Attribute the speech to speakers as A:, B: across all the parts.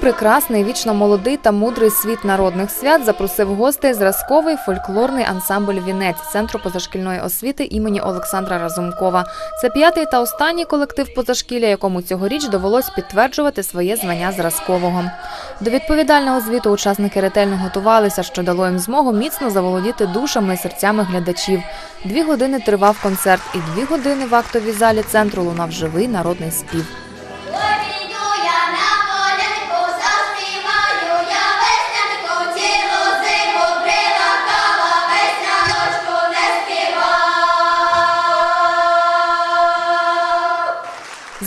A: прекрасний, вічно молодий та мудрий світ народних свят запросив гостей зразковий фольклорний ансамбль Вінець центру позашкільної освіти імені Олександра Разумкова. Це п'ятий та останній колектив позашкілля, якому цьогоріч довелось підтверджувати своє звання зразкового. До відповідального звіту учасники ретельно готувалися, що дало їм змогу міцно заволодіти душами і серцями глядачів. Дві години тривав концерт, і дві години в актовій залі центру лунав живий народний спів.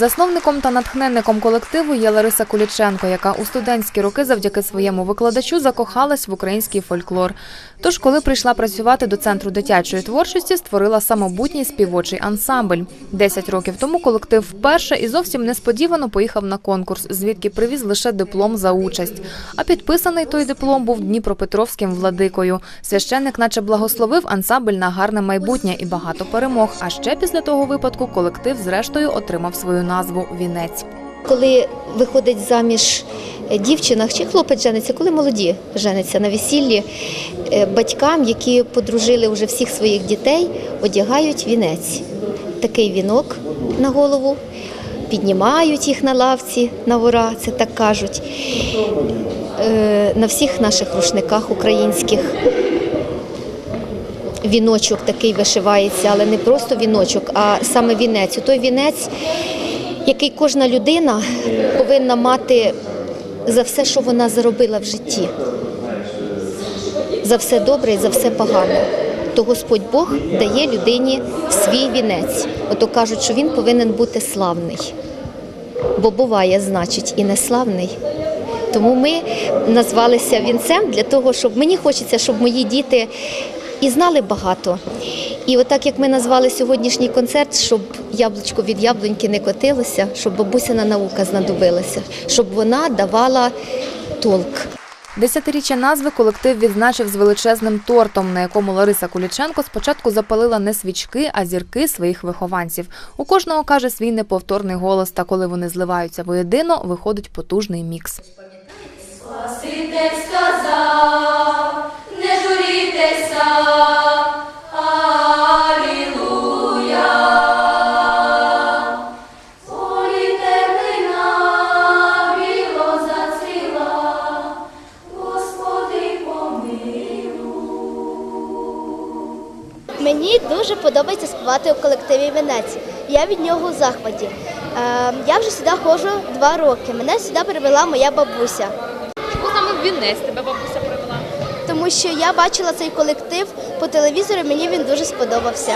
A: Засновником та натхненником колективу є Лариса Куліченко, яка у студентські роки завдяки своєму викладачу закохалась в український фольклор. Тож, коли прийшла працювати до центру дитячої творчості, створила самобутній співочий ансамбль. Десять років тому колектив вперше і зовсім несподівано поїхав на конкурс, звідки привіз лише диплом за участь. А підписаний той диплом був Дніпропетровським владикою. Священник, наче благословив ансамбль на гарне майбутнє і багато перемог. А ще після того випадку колектив, зрештою, отримав свою назву Вінець.
B: Коли виходить заміж дівчина чи хлопець жениться, коли молоді жениться на весіллі, е, батькам, які подружили вже всіх своїх дітей, одягають вінець. Такий вінок на голову, піднімають їх на лавці на ура, це так кажуть. Е, На всіх наших рушниках українських віночок такий вишивається, але не просто віночок, а саме вінець. Той вінець, який кожна людина повинна мати за все, що вона заробила в житті. За все добре і за все погане. То Господь Бог дає людині свій вінець. Ото кажуть, що він повинен бути славний. Бо буває, значить, і неславний. Тому ми назвалися вінцем для того, щоб мені хочеться, щоб мої діти і знали багато. І отак як ми назвали сьогоднішній концерт, щоб яблучко від яблуньки не котилося, щоб бабусина наука знадобилася, щоб вона давала толк.
A: Десятиріччя назви колектив відзначив з величезним тортом, на якому Лариса Куліченко спочатку запалила не свічки, а зірки своїх вихованців. У кожного каже свій неповторний голос, та коли вони зливаються воєдино, виходить потужний мікс.
C: Мені дуже подобається співати у колективі Венець. Я від нього у захваті. Е, Я вже сюди ходжу два роки. Мене сюди привела моя бабуся,
A: Чому саме в Вінець тебе бабуся привела?
C: тому що я бачила цей колектив по телевізору. Мені він дуже сподобався.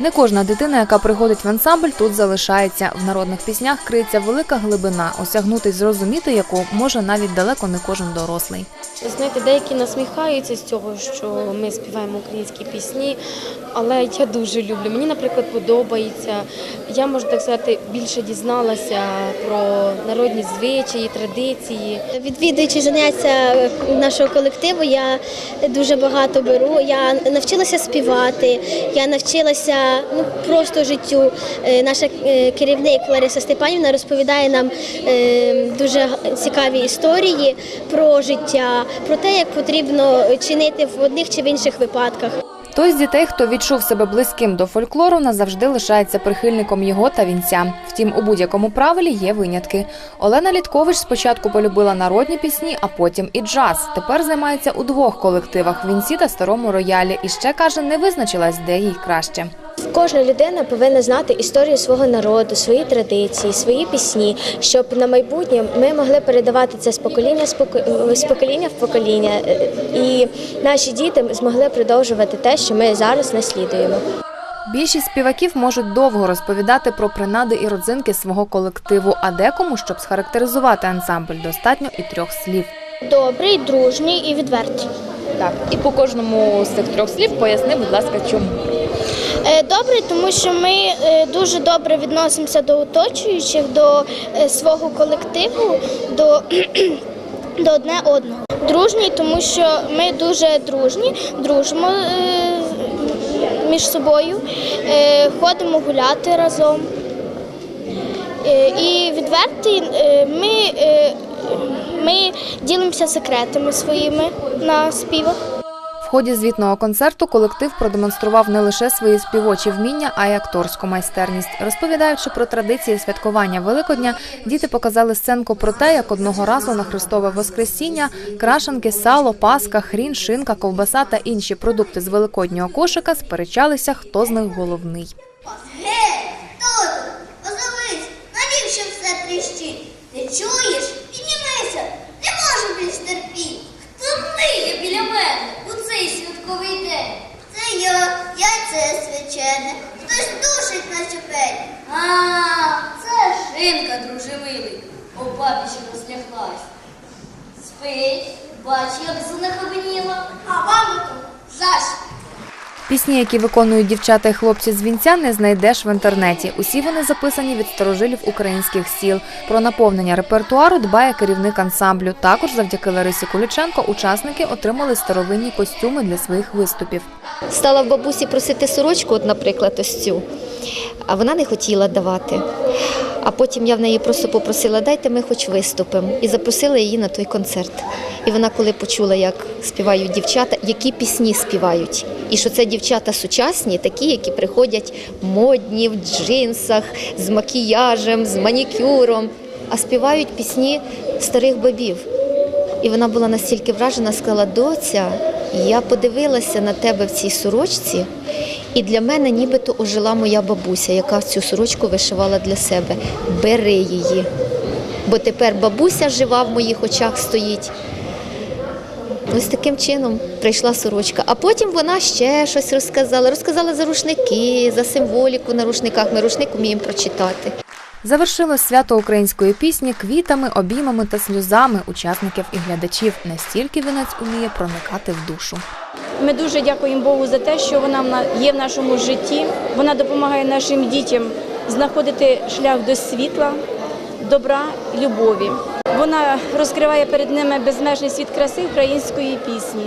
A: Не кожна дитина, яка приходить в ансамбль, тут залишається. В народних піснях криється велика глибина, осягнути й зрозуміти яку може навіть далеко не кожен дорослий.
D: Знаєте, деякі насміхаються з цього, що ми співаємо українські пісні, але я дуже люблю. Мені, наприклад, подобається. Я можу так сказати, більше дізналася про народні звичаї, традиції.
C: Відвідуючи заняття нашого колективу, я дуже багато беру. Я навчилася співати, я навчилася ну, просто життю. Е, Наша е, керівник Лариса Степанівна розповідає нам е, дуже цікаві історії про життя, про те, як потрібно чинити в одних чи в інших випадках.
A: Той з дітей, хто відчув себе близьким до фольклору, назавжди лишається прихильником його та вінця. Втім, у будь-якому правилі є винятки. Олена Літкович спочатку полюбила народні пісні, а потім і джаз. Тепер займається у двох колективах вінці та старому роялі. І ще каже, не визначилась, де їй краще.
C: Кожна людина повинна знати історію свого народу, свої традиції, свої пісні, щоб на майбутнє ми могли передавати це з покоління з покоління в покоління, е, і наші діти змогли продовжувати те, що ми зараз наслідуємо.
A: Більшість співаків можуть довго розповідати про принади і родзинки свого колективу, а декому, щоб схарактеризувати ансамбль, достатньо і трьох слів.
C: Добрий, дружній і відвертий.
A: Так, і по кожному з цих трьох слів поясни, будь ласка, чому.
C: Е, Добрий, тому що ми е, дуже добре відносимося до оточуючих, до е, свого колективу, до, до одне одного. Дружній, тому що ми дуже дружні, дружимо між собою, ходимо гуляти разом. І відвертий, ми Ми ділимося секретами своїми на співах.
A: Ході звітного концерту колектив продемонстрував не лише свої співочі вміння, а й акторську майстерність. Розповідаючи про традиції святкування Великодня, діти показали сценку про те, як одного разу на Христове Воскресіння крашанки, сало, паска, хрін, шинка, ковбаса та інші продукти з великоднього кошика сперечалися, хто з них головний.
E: Гей, хто тут? Озовись, навіщо все тріщить? Ти чуєш? Піднімайся, не можу більш терпіти. Хто ниє біля мене у цей святковий? Це я, яйце свячене. Хтось душить на чепель. А, це шинка, друже милий. О, бабі ще розляглась. Спить, бач, як занахабеніла. А бабу тут заш.
A: Пісні, які виконують дівчата і хлопці з вінця, не знайдеш в інтернеті. Усі вони записані від старожилів українських сіл. Про наповнення репертуару дбає керівник ансамблю. Також завдяки Ларисі Куліченко учасники отримали старовинні костюми для своїх виступів.
B: Стала в бабусі просити сорочку, от, наприклад, ось цю, а вона не хотіла давати. А потім я в неї просто попросила, дайте ми хоч виступимо. І запросила її на той концерт. І вона, коли почула, як співають дівчата, які пісні співають, і що це дівчата сучасні, такі, які приходять модні в джинсах, з макіяжем, з манікюром, а співають пісні старих бабів. І вона була настільки вражена, сказала: доця, я подивилася на тебе в цій сорочці, і для мене нібито ожила моя бабуся, яка цю сорочку вишивала для себе. Бери її. Бо тепер бабуся жива в моїх очах стоїть. Ось таким чином прийшла сорочка. А потім вона ще щось розказала. Розказала за рушники, за символіку на рушниках. Ми рушник вміємо прочитати.
A: Завершилось свято української пісні квітами, обіймами та сльозами учасників і глядачів. Настільки вінець уміє проникати в душу.
F: Ми дуже дякуємо Богу за те, що вона є в нашому житті. Вона допомагає нашим дітям знаходити шлях до світла, добра любові. Вона розкриває перед ними безмежний світ краси української пісні.